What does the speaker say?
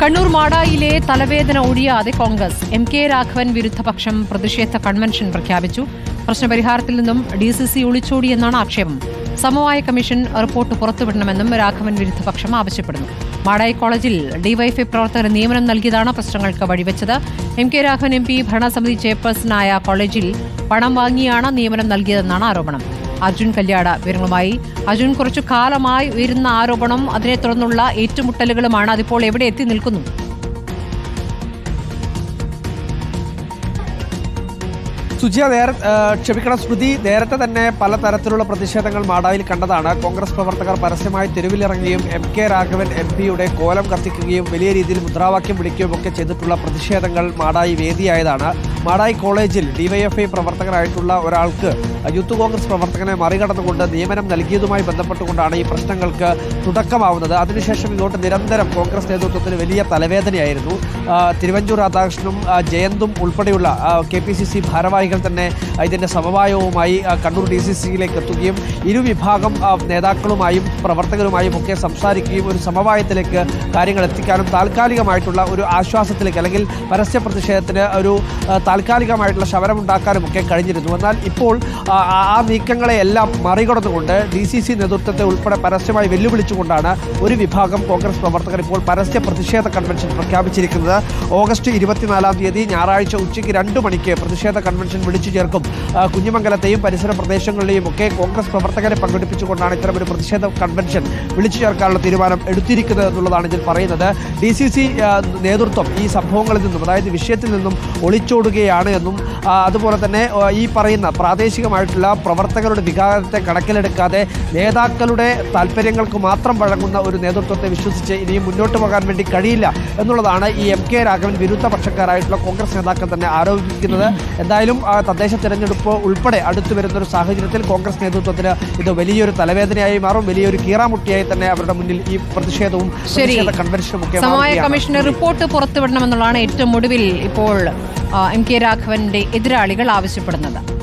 കണ്ണൂർ മാടായിലെ തലവേദന ഒഴിയാതെ കോൺഗ്രസ് എം കെ രാഘവൻ വിരുദ്ധപക്ഷം പ്രതിഷേധ കൺവെൻഷൻ പ്രഖ്യാപിച്ചു. പ്രശ്നപരിഹാരത്തിൽ നിന്നും ഡി സി സി ഒളിച്ചോടിയെന്നാണ് ആക്ഷേപം. സമവായ കമ്മീഷൻ റിപ്പോർട്ട് പുറത്തുവിടണമെന്നും രാഘവൻ വിരുദ്ധപക്ഷം ആവശ്യപ്പെടുന്നു. മാടായി കോളേജിൽ ഡിവൈഎഫ്ഐ പ്രവർത്തകർ നിയമനം നൽകിയതാണ് പ്രശ്നങ്ങൾക്ക് വഴിവെച്ചത്. M K Raghavan M P ഭരണസമിതി ചെയർപേഴ്സണായ കോളേജിൽ പണം വാങ്ങിയാണ് നിയമനം നൽകിയതെന്നാണ് ആരോപണം. അർജുൻ കല്യാട വിവരങ്ങളുമായി. അർജുൻ കുറച്ചു കാലമായി ഉയരുന്ന ആരോപണം അതിനെ തുടർന്നുള്ള ഏറ്റുമുട്ടലുകളുമാണ് അതിപ്പോൾ എവിടെ എത്തി നിൽക്കുന്നു? സുജിയ നേര ക്ഷമിക്കണം സ്മൃതി നേരത്തെ തന്നെ പലതരത്തിലുള്ള പ്രതിഷേധങ്ങൾ മാടായിൽ കണ്ടതാണ്. കോൺഗ്രസ് പ്രവർത്തകർ പരസ്യമായി തെരുവിലിറങ്ങുകയും എം കെ രാഘവൻ എം പിയുടെ കോലം കത്തിക്കുകയും വലിയ രീതിയിൽ മുദ്രാവാക്യം വിളിക്കുകയും ഒക്കെ ചെയ്തിട്ടുള്ള പ്രതിഷേധങ്ങൾ മാടായി വേദിയായതാണ്. മാടായി കോളേജിൽ ഡിവൈഎഫ്ഐ പ്രവർത്തകരായിട്ടുള്ള ഒരാൾക്ക് യൂത്ത് കോൺഗ്രസ് പ്രവർത്തകനെ മറികടന്നുകൊണ്ട് നിയമനം നൽകിയതുമായി ബന്ധപ്പെട്ടുകൊണ്ടാണ് ഈ പ്രശ്നങ്ങൾക്ക് തുടക്കമാവുന്നത്. അതിനുശേഷം ഇങ്ങോട്ട് നിരന്തരം കോൺഗ്രസ് നേതൃത്വത്തിന് വലിയ തലവേദനയായിരുന്നു. തിരുവഞ്ചൂർ രാധാകൃഷ്ണനും ജയന്തും ഉൾപ്പെടെയുള്ള കെ പി സി സി ഭാരവാഹികൾ തന്നെ ഇതിന്റെ സമവായവുമായി കണ്ണൂർ ഡി സി സിയിലേക്ക് എത്തുകയും ഇരുവിഭാഗം നേതാക്കളുമായും പ്രവർത്തകരുമായും ഒക്കെ സംസാരിക്കുകയും ഒരു സമവായത്തിലേക്ക് കാര്യങ്ങൾ എത്തിക്കാനും താൽക്കാലികമായിട്ടുള്ള ഒരു ആശ്വാസത്തിലേക്ക് അല്ലെങ്കിൽ പരസ്യ പ്രതിഷേധത്തിന് ഒരു താൽക്കാലികമായിട്ടുള്ള ശമനമുണ്ടാക്കാനും ഒക്കെ കഴിഞ്ഞിരുന്നു. എന്നാൽ ഇപ്പോൾ ആ, ആ ആ നീക്കങ്ങളെ എല്ലാം മറികടന്നുകൊണ്ട് ഡി സി സി നേതൃത്വത്തെ ഉൾപ്പെടെ പരസ്യമായി വെല്ലുവിളിച്ചുകൊണ്ടാണ് ഒരു വിഭാഗം കോൺഗ്രസ് പ്രവർത്തകർ ഇപ്പോൾ പരസ്യ പ്രതിഷേധ കൺവെൻഷൻ പ്രഖ്യാപിച്ചിരിക്കുന്നത്. ഓഗസ്റ്റ് ഇരുപത്തിനാലാം തീയതി ഞായറാഴ്ച ഉച്ചയ്ക്ക് രണ്ട് മണിക്ക് പ്രതിഷേധ കൺവെൻഷൻ വിളിച്ചു ചേർക്കും. കുഞ്ഞുമംഗലത്തെയും പരിസര പ്രദേശങ്ങളിലെയും ഒക്കെ കോൺഗ്രസ് പ്രവർത്തകരെ പങ്കെടുപ്പിച്ചുകൊണ്ടാണ് ഇത്തരമൊരു പ്രതിഷേധ കൺവെൻഷൻ വിളിച്ചു ചേർക്കാനുള്ള തീരുമാനം എടുത്തിരിക്കുന്നത് എന്നുള്ളതാണ് ഇതിൽ പറയുന്നത്. ഡി നേതൃത്വം ഈ സംഭവങ്ങളിൽ നിന്നും അതായത് വിഷയത്തിൽ നിന്നും ഒളിച്ചോടുകയാണ് എന്നും അതുപോലെ തന്നെ ഈ പറയുന്ന പ്രാദേശികമായിട്ടുള്ള പ്രവർത്തകരുടെ വികാരത്തെ കണക്കിലെടുക്കാതെ നേതാക്കളുടെ താല്പര്യങ്ങൾക്ക് മാത്രം വഴങ്ങുന്ന ഒരു നേതൃത്വത്തെ വിശ്വസിച്ച് ഇനിയും മുന്നോട്ട് പോകാൻ വേണ്ടി കഴിയില്ല എന്നുള്ളതാണ് ഈ എം കെ രാഘവൻ വിരുദ്ധ പക്ഷക്കാരായിട്ടുള്ള കോൺഗ്രസ് നേതാക്കൾ തന്നെ ആരോപിക്കുന്നത് എന്തായാലും തദ്ദേശ തെരഞ്ഞെടുപ്പ് ഉൾപ്പെടെ അടുത്തു വരുന്ന ഒരു സാഹചര്യത്തിൽ കോൺഗ്രസ് നേതൃത്വത്തിന് ഇത് വലിയൊരു തലവേദനയായി മാറും വലിയൊരു കീറാമുട്ടിയായി തന്നെ അവരുടെ മുന്നിൽ ഈ പ്രതിഷേധവും. പ്രതിഷേധ കൺവെൻഷനും ഒക്കെ. കമ്മീഷന് റിപ്പോർട്ട് പുറത്തുവിടണമെന്നുള്ളതാണ് ഏറ്റവും ഒടുവിൽ ഇപ്പോൾ എം കെ രാഘവന്റെ എതിരാളികൾ ആവശ്യപ്പെടുന്നത്.